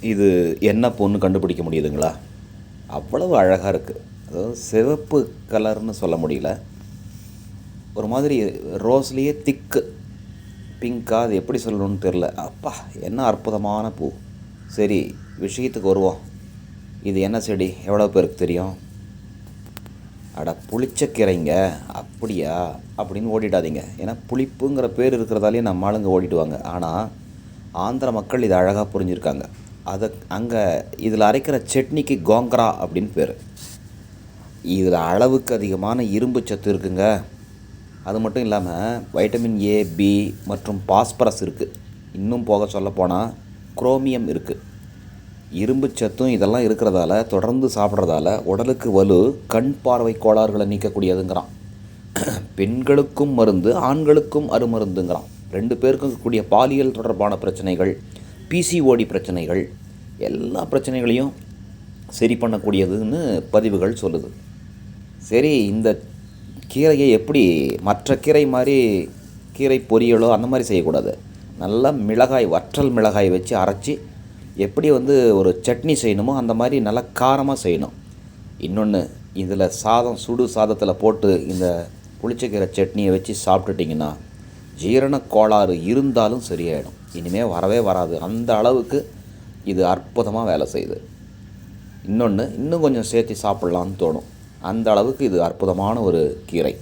இது என்ன பொண்ணு கண்டுபிடிக்க முடியுதுங்களா? அவ்வளவு அழகாக இருக்குது அதாவது சிவப்பு கலர்னு சொல்ல முடியல. ஒரு மாதிரி ரோஸ்லேயே திக்கு. பிங்க்காக அது எப்படி சொல்லணும்னு தெரில அப்பா என்ன அற்புதமான பூ. சரி விஷயத்துக்கு வருவோம். இது என்ன செடி? எவ்வளோ பேருக்கு தெரியும்? அட புளிச்சக்கீரைங்க அப்படியா? அப்படின்னு ஓடிடாதீங்க. ஏன்னா புளிப்புங்கிற பேர் இருக்கிறதாலே நம்ம ஆளுங்க ஓடிடுவாங்க. ஆனால் ஆந்திர மக்கள் இதை அழகாக புரிஞ்சிருக்காங்க. அதை அங்கே இதில் அரைக்கிற சட்னிக்கு கோங்கரா அப்படின்னு பேர். இதில் அளவுக்கு அதிகமான இரும்பு சத்து இருக்குங்க. அது மட்டும் இல்லாமல் வைட்டமின் ஏ பி மற்றும் பாஸ்பரஸ் இருக்குது இன்னும் போக சொல்லப்போனால் குரோமியம் இருக்குது இரும்பு சத்தும் இதெல்லாம் இருக்கிறதால தொடர்ந்து சாப்பிட்றதால உடலுக்கு வலு கண் பார்வை கோளாறுகளை நீக்கக்கூடியதுங்கிறான். பெண்களுக்கும் மருந்து ஆண்களுக்கும் அருமருந்துங்கிறான். ரெண்டு பேருக்கும் இருக்கக்கூடிய பாலியல் தொடர்பான பிரச்சனைகள் பிசிஓடி பிரச்சனைகள் எல்லா பிரச்சனைகளையும் சரி பண்ணக்கூடியதுன்னு பதிவுகள் சொல்லுது. சரி இந்த கீரையை எப்படி மற்ற கீரை மாதிரி கீரை பொரியலோ அந்த மாதிரி செய்யக்கூடாது. நல்லா மிளகாய் வற்றல் மிளகாய் வச்சு அரைச்சி எப்படி வந்து ஒரு சட்னி செய்யணுமோ அந்த மாதிரி நல்லா காரமாக செய்யணும். இன்னொன்று இதில் சாதம் சுடு சாதத்தில் போட்டு இந்த புளிச்சக்கீரை சட்னியை வச்சு சாப்பிட்டுட்டிங்கன்னா ஜீரண கோளாறு இருந்தாலும் சரியாயிடும். இனிமேல் வரவே வராது. அந்த அளவுக்கு இது அற்புதமாக வேலை செய்யுது. இன்னொன்று இன்னும் கொஞ்சம் சேர்த்து சாப்பிட்லான்னு தோணும். அந்த அளவுக்கு இது அற்புதமான ஒரு கீரை.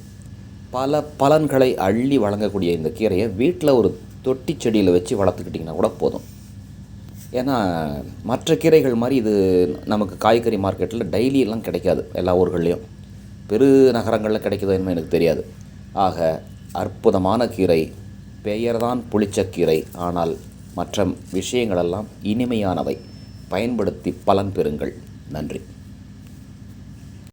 பல பலன்களை அள்ளி வழங்கக்கூடிய இந்த கீரையை வீட்டில் ஒரு தொட்டி செடியில் வச்சு வளர்த்துக்கிட்டிங்கன்னா கூட போதும். ஏன்னா மற்ற கீரைகள் மாதிரி இது நமக்கு காய்கறி மார்க்கெட்டில் டெய்லியெல்லாம் கிடைக்காது எல்லா ஊர்கள்லேயும். பெரு நகரங்களில் கிடைக்குதோ என்னமோ எனக்கு தெரியாது. ஆக அற்புதமான கீரை பெயர்தான் புளிச்சக்கீரை. ஆனால் மற்ற விஷயங்களெல்லாம் இனிமையானவை. பயன்படுத்தி பலன் பெறுங்கள். நன்றி.